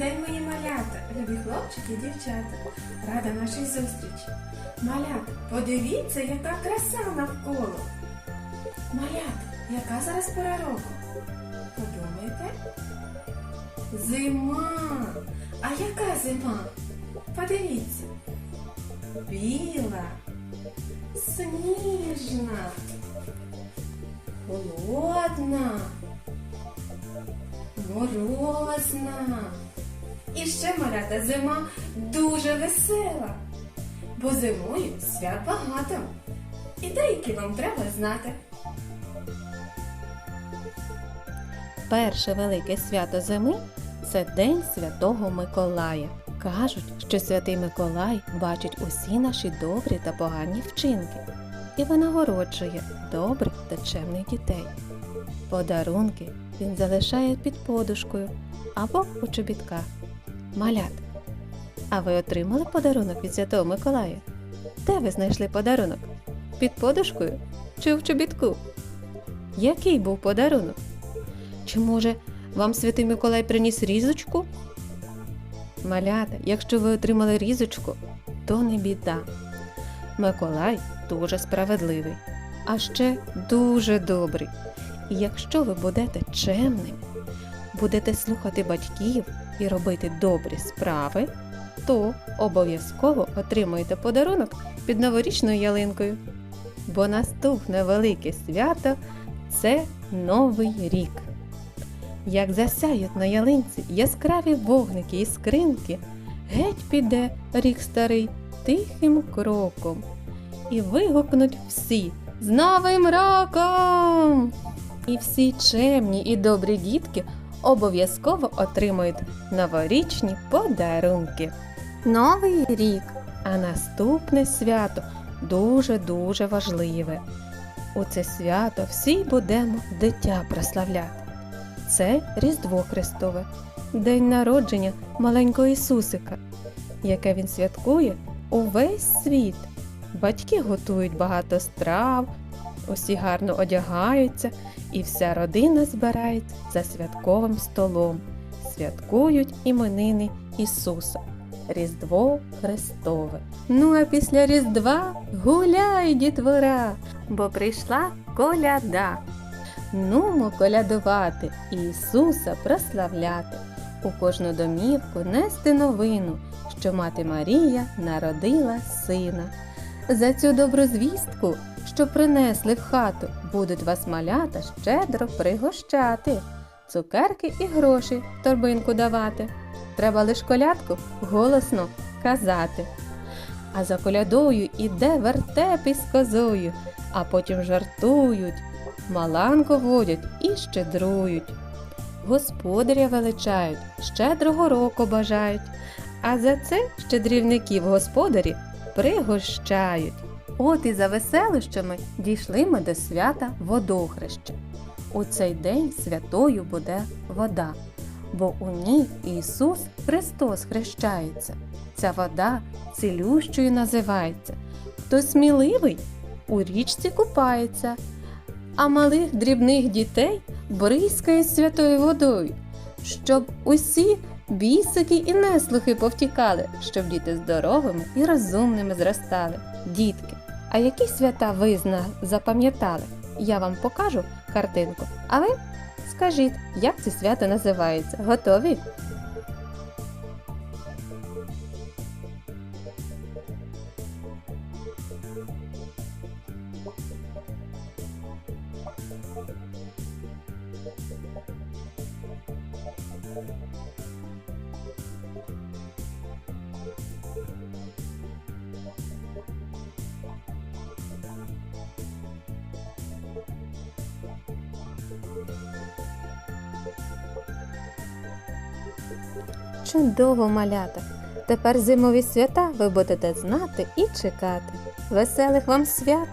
день, мої малята, любі хлопчики і дівчата. Рада нашій зустрічі. Малята, подивіться, яка краса навколо. Малята, яка зараз пора року? Подумайте. Зима. А яка зима? Подивіться. Біла, сніжна, холодна, морозна. І ще малята зима дуже весела, бо зимою свят багато. І деякі вам треба знати. Перше велике свято зими це День Святого Миколая. Кажуть, що святий Миколай бачить усі наші добрі та погані вчинки і винагороджує добрих та чемних дітей. Подарунки він залишає під подушкою або у чобітках. Малят. А ви отримали подарунок від Святого Миколая? Де ви знайшли подарунок? Під подушкою чи в чобітку? Який був подарунок? Чи може вам святий Миколай приніс різочку? Малята, якщо ви отримали різочку, то не біда. Миколай дуже справедливий, а ще дуже добрий. І якщо ви будете чемним, будете слухати батьків і робити добрі справи, то обов'язково отримаєте подарунок під новорічною ялинкою. Бо наступне велике свято це Новий рік. Як засяють на ялинці яскраві вогники і скринки, геть піде рік старий тихим кроком. І вигукнуть всі з Новим роком! І всі чемні і добрі дітки обов'язково отримують новорічні подарунки. Новий рік, а наступне свято дуже-дуже важливе. У це свято всі будемо дитя прославляти. Це Різдво Христове, день народження маленького Ісусика, яке він святкує увесь світ. Батьки готують багато страв, усі гарно одягаються, і вся родина збирається за святковим столом. Святкують іменини Ісуса. Різдво Христове. Ну а після Різдва гуляй, дітвора, бо прийшла коляда. Нумо колядувати і Ісуса прославляти, у кожну домівку нести новину, що мати Марія народила сина. За цю добру звістку, що принесли в хату, будуть вас малята щедро пригощати, цукерки і гроші в торбинку давати. Треба лиш колядку голосно казати. А за колядою іде вертеп із козою, а потім жартують, маланку водять і щедрують. Господаря величають, щедрого року бажають, а за це щедрівників господарі пригощають. От і за веселищами дійшли ми до свята водохреща. У цей день святою буде вода, бо у ній Ісус Христос хрещається. Ця вода цілющою називається. Хто сміливий у річці купається, а малих дрібних дітей бризкає святою водою, щоб усі бісики і неслухи повтікали, щоб діти здоровими і розумними зростали. Дітки, а які свята ви запам'ятали? Я вам покажу картинку, а ви скажіть, як це свято називається? Готові? Чудово, малята! Тепер зимові свята ви будете знати і чекати. Веселих вам свят!